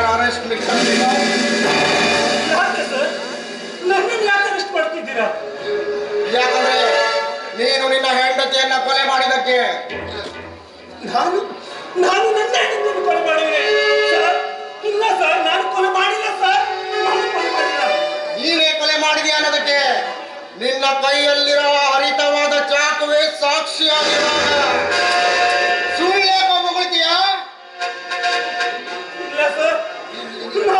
ಯಾರು ಅರೆಸ್ಟ್ ಮಾಡ್ತಿದ್ದೀರಾ? ಯಾಕಂದ್ರೆ ನೀನು ನಿನ್ನ ಹೆಂಡತಿಯನ್ನ ಕೊಲೆ ಮಾಡಿದಕ್ಕೆ ನಾನು ನಾನು ನನ್ನ ಹೆಂಡತಿಯನ್ನು ಕೊಲೆ ಮಾಡಿದೆ ನಾನು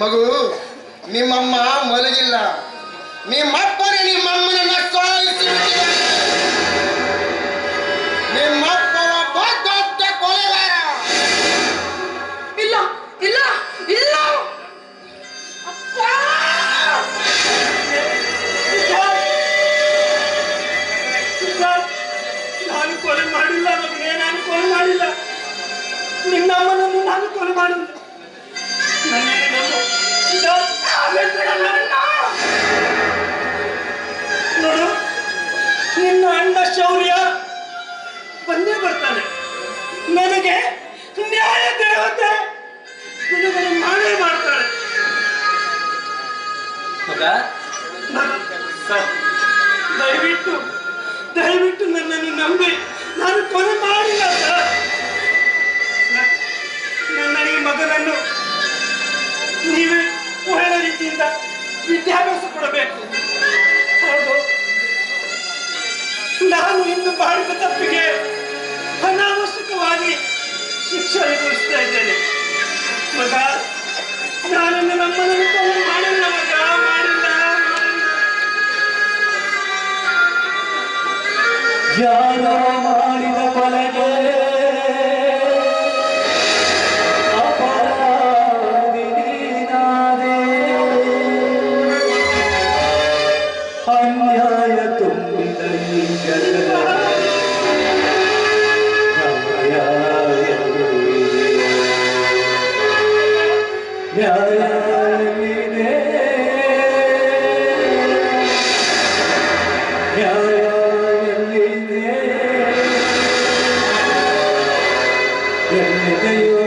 ಮಗು ನಿಮ್ಮಮ್ಮ ಮಲಗಿಲ್ಲ. ನಿಮ್ಮಪ್ಪನೇ ನಿಮ್ಮಮ್ಮನನ್ನ ಸಾಯಿಸಿ ನಿಮ್ಮಪ್ಪ ಒಬ್ಬ ದೊಡ್ಡ ಕೊಲೆಗಾರ ಇಲ್ಲ ಇಲ್ಲ ಇಲ್ಲ. ನಾನು ಕೊಲೆ ಮಾಡಿಲ್ಲ ಮಗನೇ ನಾನು ಕೊಲೆ ಮಾಡಿಲ್ಲ. ನಿನ್ನಮ್ಮನನ್ನು ನಾನು ಕೊಲೆ ಮಾಡಿಲ್ಲ. ನೋಡು ನಿನ್ನ ಅಣ್ಣ ಶೌರ್ಯ ಬಂದೇ ಬರ್ತಾನೆ. ನನಗೆ ನ್ಯಾಯ ದೇವತೆ ಬಿಡುಗಡೆ ಮಾಡೇ ಮಾಡ್ತಾಳೆ. ದಯವಿಟ್ಟು ದಯವಿಟ್ಟು ನನ್ನನ್ನು ನಂಬಿ. ನಾನು ಕೊನೆ ಮಾಡಿಲ್ಲ ನನ್ನ ಈ ಮಗನನ್ನು ನೀವೇ ಒಳ್ಳೆ ವಿದ್ಯಾಭ್ಯಾಸ ಕೊಡಬೇಕು. ನಾನು ಇಂದು ಮಾಡಿದ ತಪ್ಪಿಗೆ ಅನಾವಶ್ಯಕವಾಗಿ ಶಿಕ್ಷೆ ಅನುಭವಿಸ್ತಾ ಇದ್ದೇನೆ. ಮಗ ನಾನು ನಮ್ಮನನ್ನು ಕೊಲೆ ಮಾಡಿಲ್ಲ, ಮಗ ಮಾಡಿಲ್ಲ. ಯಾರೋ ಮಾಡಿದ ಕೊಲೆಗೆ Yeah, you.